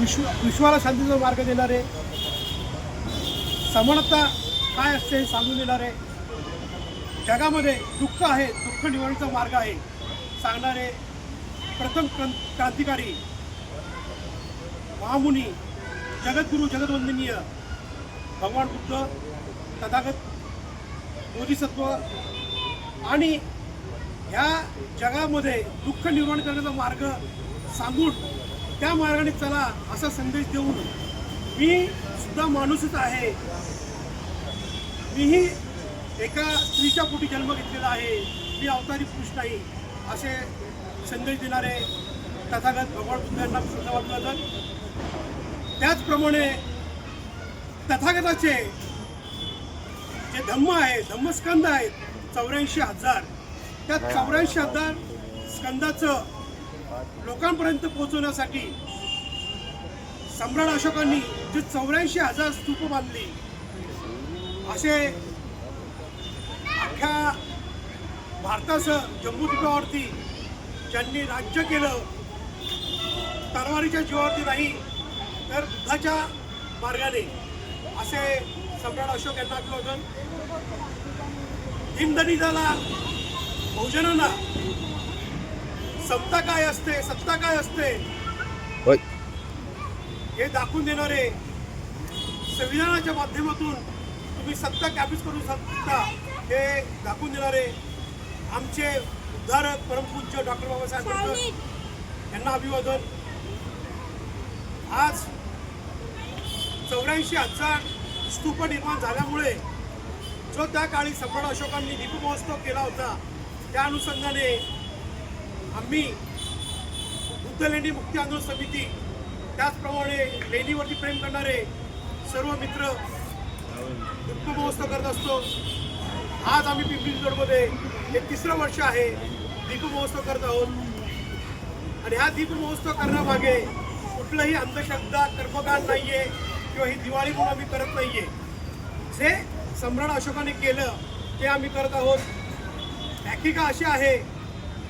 विश्व विश्वाला शांतीचा मार्ग देणारे समानता काय असते हे सांगून देणारे जगामध्ये दुःख आहे दुःख निवारणाचा मार्ग आहे सांगणारे प्रथम क्रांतिकारी महामुनी जगद्गुरू जगदवंदनीय भगवान बुद्ध तथागत बोधिसत्व आणि ह्या जगामध्ये दुःख निर्माण करण्याचा मार्ग सांगून त्या मार्गाने चला असा संदेश देऊन मी सुद्धा माणूसच आहे. मीही एका स्त्रीच्या पोटी जन्म घेतलेला आहे. मी अवतारी पुरुष नाही असे संदेश देणारे तथागत भगवान बुद्धांना सुद्धा श्रद्धा जातं त्याचप्रमाणे तथागताचे जे धम्म आहे धम्मस्कंद आहेत चौऱ्याऐंशी हजार. त्या चौऱ्याऐंशी हजार स्कंदाचं लोकांपर्यंत पोहोचवण्यासाठी सम्राट अशोकांनी जे चौऱ्याऐंशी हजार स्तूप बांधली असे अख्ख्या भारतासह जम्मूद्वीपावरती ज्यांनी राज्य केलं तरवारीच्या जीवावरती नाही तर बुद्धाच्या मार्गाने असे सम्राट अशोक यांना अभिवादन. दीनदलिताला बहुजनांना समता काय असते? सत्ता काय असते? होय. हे दाखवून देणारे संविधानाच्या माध्यमातून तुम्ही सत्ता कॅबिज करू शकता. हे दाखवून देणारे आमचे उद्धारक परमपूज्य डॉक्टर बाबासाहेब आंबेडकर यांना अभिवादन. आज चौऱ्याऐंशी हजार स्तूप निर्माण झाल्यामुळे जो त्या काळी सम्राट अशोकांनी दीपमहोत्सव केला होता त्या अनुषंगाने आम्ही बुद्ध लेणी मुक्ती आंदोलन समिती त्याचप्रमाणे लेणीवरती प्रेम करणारे सर्व मित्र दुःख महोत्सव करत असतो. आज आम्ही पिंपरी चिंचवडमध्ये हे तिसरं वर्ष आहे दीप महोत्सव करत आहोत. आणि हा दीप महोत्सव करण्यामागे कुठलंही अंधश्रद्धा कर्मकांड नाहीये किंवा ही दिवाळी म्हणून आम्ही करत नाहीये. जे सम्राट अशोकाने केलं ते आम्ही करत आहोत. हकीका अशी आहे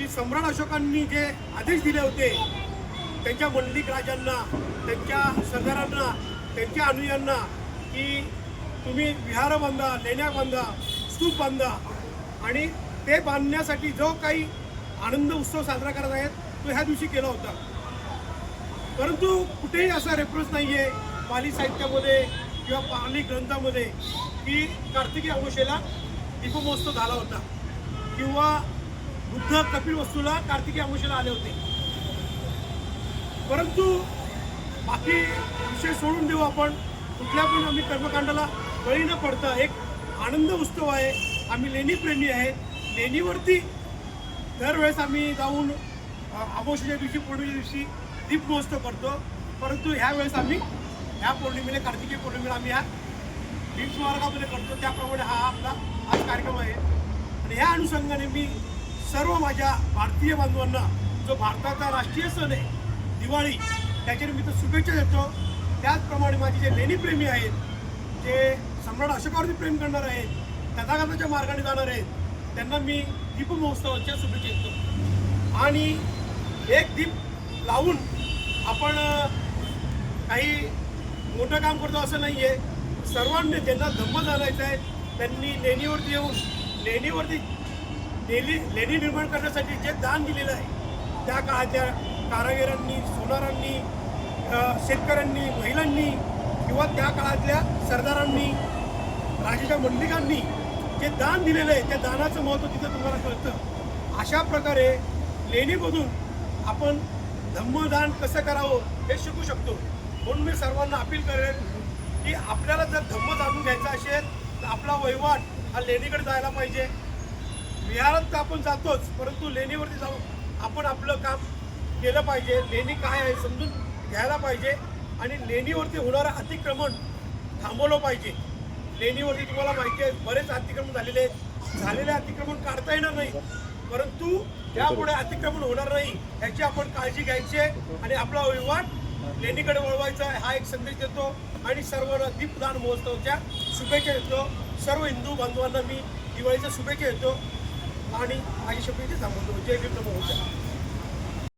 की सम्राट अशोकांनी जे आदेश दिले होते त्यांच्या मंडलिक राजांना त्यांच्या सरदारांना त्यांच्या अनुयांना की तुम्ही विहार बांधा लेण्या बांधा स्तूप बांधा आणि ते बांधण्यासाठी जो काही आनंद उत्सव साजरा करत आहेत तो ह्या दिवशी केला होता. परंतु कुठेही असा रेफरन्स नाही आहे पाली साहित्यामध्ये किंवा पाली ग्रंथामध्ये की कार्तिकी अमावस्येला दीपमहोत्सव झाला होता किंवा बुद्ध कपिल वस्तूला कार्तिकी अमोशेला आले होते. परंतु बाकी विषय सोडून देऊ आपण. कुठल्या पण आम्ही कर्मकांडाला बळी न पडता एक आनंद उत्सव आहे. आम्ही लेणीप्रेमी आहे आहेत. लेणीवरती दरवेळेस आम्ही जाऊन अ, दिवशी पौर्णिमे दिवशी दीप महोत्सव करतो. परंतु ह्या वेळेस आम्ही ह्या पौर्णिमेला कार्तिकी पौर्णिमेला आम्ही ह्या दीप स्मारकामध्ये करतो. त्याप्रमाणे हा आपला आज कार्यक्रम आहे. आणि ह्या अनुषंगाने मी सर्व माझ्या भारतीय बांधवांना जो भारताचा राष्ट्रीय सण आहे दिवाळी त्याच्या निमित्त शुभेच्छा देतो. त्याचप्रमाणे माझे जे लेणीप्रेमी आहेत जे सम्राट अशोकावरती प्रेम करणार आहेत तथागताच्या मार्गाने जाणार आहेत त्यांना मी दीप महोत्सवाच्या शुभेच्छा देतो. आणि एक दीप लावून आपण काही मोठं काम करतो असं नाही आहे सर्वांनी ज्यांना धम्म जाणायचं आहे त्यांनी लेणीवरती येऊन लेणीवरती लेणी लेणी निर्माण करण्यासाठी जे दान दिलेलं आहे त्या काळाच्या कारागिरांनी सोनारांनी शेतकऱ्यांनी महिलांनी किंवा त्या काळातल्या सरदारांनी राजाच्या मंडलिकांनी जे दान दिलेलं आहे त्या दानाचं महत्त्व तिथं तुम्हाला कळतं. अशा प्रकारे लेणीमधून आपण धम्मदान कसं करावं हे शिकू शकतो. म्हणून मी सर्वांना अपील करेन की आपल्याला जर धम्म जाणून घ्यायचा असेल तर आपला वहिवाट हा लेणीकडे जायला पाहिजे. विहारात तर आपण जातोच परंतु लेणीवरती जाऊन आपण आपलं काम केलं पाहिजे. लेणी काय आहे समजून घ्यायला पाहिजे आणि लेणीवरती होणारं अतिक्रमण थांबवलं पाहिजे. लेणीवरती तुम्हाला माहिती आहे बरेच अतिक्रमण झालेले आहेत. झालेले अतिक्रमण काढता येणार नाही. परंतु त्यापुढे अतिक्रमण होणार नाही याची आपण काळजी घ्यायची आहे आणि आपला वहिवाट लेणीकडे वळवायचा आहे. हा एक संदेश देतो आणि सर्वांना दीपदान महोत्सवाच्या शुभेच्छा देतो. सर्व हिंदू बांधवांना मी दिवाळीच्या शुभेच्छा देतो. आणि माझी शपथ थांबवतो जय भीम नमो बुद्धाय.